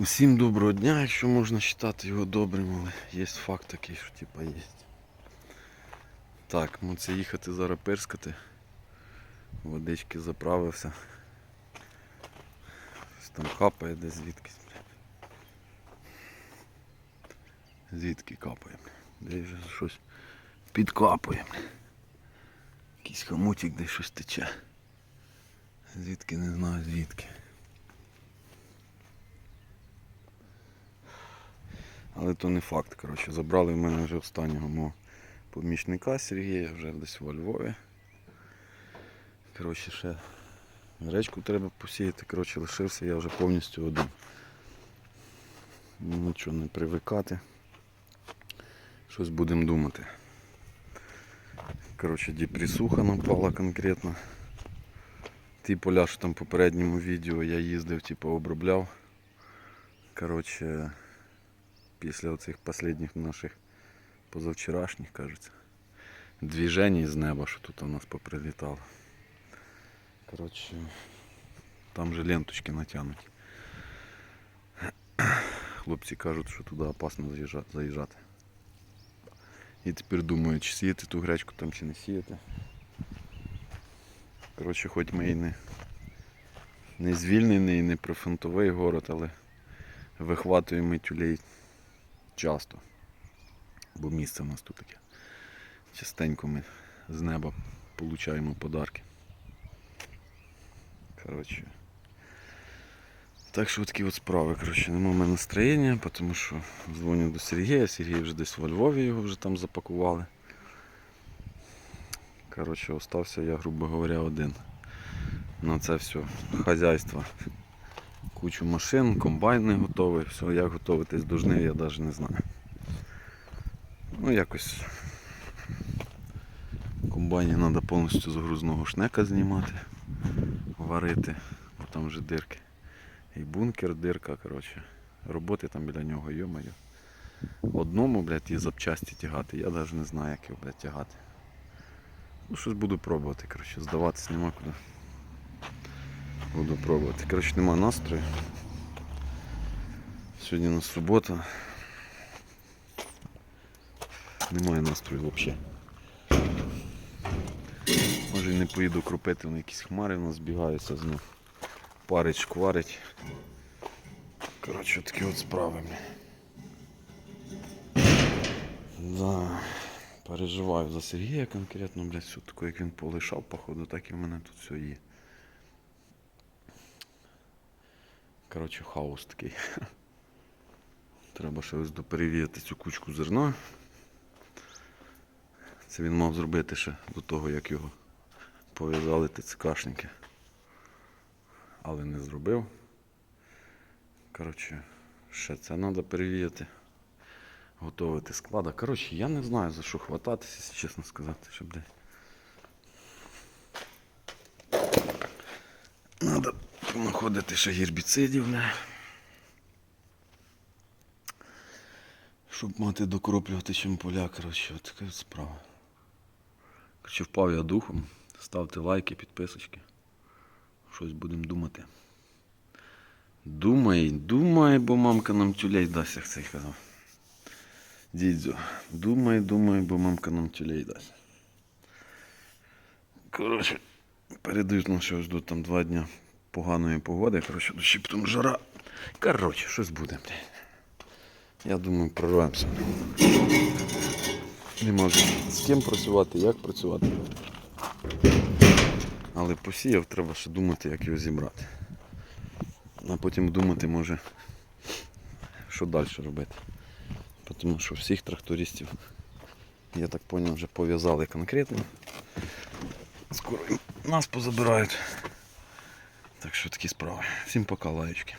Усім доброго дня, якщо можна вважати його добрим, але є факт такий, що типа є. Так, ми це їхати зараз перскати. Водички заправився. Щось там капає десь звідкись. Звідки капає? Десь вже щось підкапує. Якийсь хомутик десь щось тече. Звідки не знаю звідки. Але то не факт. Коротше, забрали в мене вже останнього мого помічника Сергія, вже десь во Львові. Коротше, ще речку треба посіяти. Коротше, лишився я вже повністю один. Нічого не привикати. Щось будемо думати. Коротше, депресуха напала конкретно. Ті поля, що там в попередньому відео я їздив, типу, обробляв. Коротше, після оцих останніх наших позавчорашніх, кажеться, движень з неба, що тут у нас поприлітало. Коротше, там же ленточки натягнуті. Хлопці кажуть, що туди опасно заїжджати. І тепер думаю, чи сіяти ту гречку там чи не сіяти. Коротше, хоч ми і не, не звільнений, не прифронтовий город, але вихватуємо тюлей часто. Бо місце в нас тут таке. Частенько ми з неба получаємо подарки. Коротше. Так що такі от справи. Коротше, нема в мене настроєння, тому що дзвоню до Сергія, Сергій вже десь во Львові його вже там запакували. Коротше, остався я, грубо говоря, один. На це все хазяйство. Кучу машин, комбайн не готовий, все, як готуватись до жнив, я навіть не знаю. Ну якось комбайні треба повністю загрузного шнека знімати, варити, бо там вже дирки. І бункер дирка, коротше. Роботи там біля нього, йомаю. Одному, блядь, і запчасті тягати, я навіть не знаю, як його, блядь, тягати. Ну, щось буду пробувати, коротше, здаватись нема куди. Буду пробувати. Коротше, нема настрою. Сьогодні у нас субота. Немає настрою взагалі. Може не поїду кропити, на якісь хмари у нас збігаються знов. Парить, шкварить. Коротше, такі от справи. Да. Переживаю за Сергія конкретно, блядь, все таке, як він полишав, походу, так і в мене тут все є. Коротше, хаос такий. Треба ще ось доперевірити цю кучку зерна. Це він мав зробити ще до того, як його пов'язали ТЦКшники. Але не зробив. Коротше, ще це треба перевірити. Готовити склада. Коротше, я не знаю за що хвататися, чесно сказати, щоб де. Треба знаходити ще гербіцидів. Щоб мати докроплювати чим поля, коротше, така справа. Коротше, впав я духом. Ставте лайки, підписочки. Щось будемо думати. Думай, думай, бо мамка нам тюлей дасть, як це казав. Дідзю, думай, думай, бо мамка нам тюлей дасть. Коротше, передають нам, що ждуть там два дня поганої погоди. Коротше, дощі потім жара. Коротше, щось буде. Я думаю, прорвемося. Нема вже з ким працювати, як працювати. Але посіяв, треба ще думати, як його зібрати. А потім думати, може, що далі робити. Тому що всіх трактористів, я так зрозумів, вже пов'язали конкретно. Скоро нас позабирають. Так що такі справи. Всім пока, лаєчки.